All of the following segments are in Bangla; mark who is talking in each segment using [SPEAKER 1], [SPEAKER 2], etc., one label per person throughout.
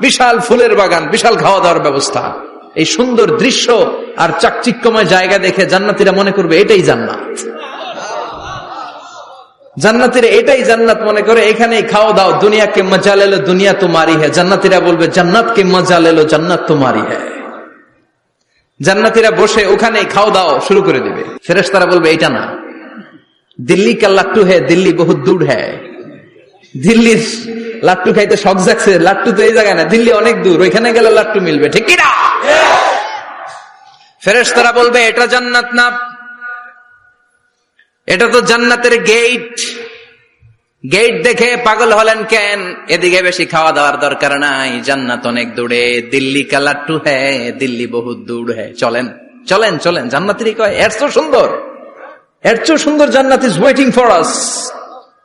[SPEAKER 1] বিশাল ফুলের বাগান, বিশাল খাওয়া দাওয়ার ব্যবস্থা। এই সুন্দর দৃশ্য আর চাকচিক্যময় জায়গা দেখে জান্নাতিরা মনে করবে, এটাই জান্নাত। জান্নাতিরা এটাই জান্নাত মনে করে, এখানেই খাওয়া দাও দুনিয়াকে মজা লেলো দুনিয়া তোমারই হ্যাঁ জান্নাতিরা বলবে, জান্নাতকে মজা লেলো জান্নাত তোমারই হ্যাঁ জান্নাতিরা বসে ওখানেই খাওয়া দাও শুরু করে দিবে। ফেরেশতারা বলবে, এটা না। দিল্লি কা হ্যাঁ দিল্লি বহুত দূর হ্যাঁ দিল্লির লাট্টু খাইতে শখ জাগছে, লাট্টু তো এই জায়গায় না, দিল্লি অনেক দূর, ওইখানে গেলে লাট্টু মিলবে, ঠিক কিনা? ফেরেশতারা বলবে, এটা জান্নাত না। এটা তো জান্নাতের গেট গেট দেখে পাগল হলেন কেন? এদিকে বেশি খাওয়া দাওয়ার দরকার নাই, জান্নাত অনেক দূরে দিল্লি কা লাট্টু হ্যাঁ দিল্লি বহুত দূর হ্যাঁ। চলেন চলেন চলেন, জান্নাতেরই কয়, এর তো সুন্দর, এর চেয়ে সুন্দর জান্নাত ইজ ওয়েটিং ফর আস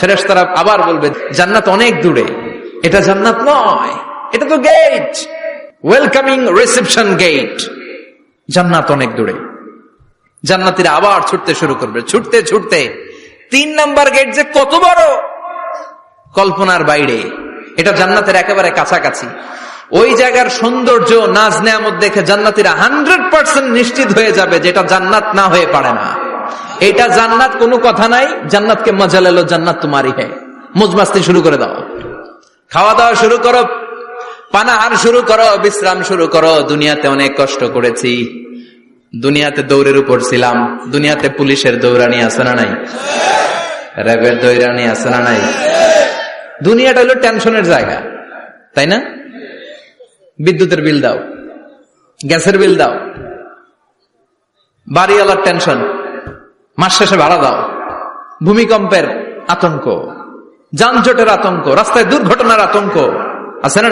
[SPEAKER 1] ফেরেশতারা আবার বলবে, জান্নাত অনেক দূরে। এটা জান্নাত নয়। এটা তো গেট ওয়েলকামিং রিসেপশন গেট জান্নাত অনেক দূরে। জান্নাতিরা আবার ছুটতে শুরু করবে। ছুটতে ছুটতে। তিন নাম্বার গেট যে কত বড়? কল্পনার বাইরে। এটা জান্নাতের একেবারে কাছাকাছি। ওই জায়গার সৌন্দর্য নাজ নেয়ামত দেখে জান্নাতিরা হান্ড্রেড পার্সেন্ট নিশ্চিত হয়ে যাবে যেটা জান্নাত না হয়ে পারে না। এটা জান্নাত কোনো কথা নাই, জান্নাতকে মজা লেলো, জান্নাত তোমারই হ্যাঁ মুজমাস্তি শুরু করে দাও। খাওয়া দাওয়া শুরু করো, পানাহার শুরু করো, বিশ্রাম শুরু করো। দুনিয়াতে অনেক কষ্ট করেছি। দুনিয়াতে দৌড়ের উপর ছিলাম। দুনিয়াতে পুলিশের দৌড়ানি আছে না নাই? র্যাবের দৌড়ানি আছে না নাই? দুনিয়াটা হলো টেনশনের জায়গা, তাই না? বিদ্যুতের বিল দাও, গ্যাসের বিল দাও। বাড়িওয়ালার টেনশন। মাস শেষে ভাড়া দাও। ভূমিকম্পের আতঙ্ক যানজটের আতঙ্ক রাস্তায় দুর্ঘটনার আতঙ্ক। আছে না?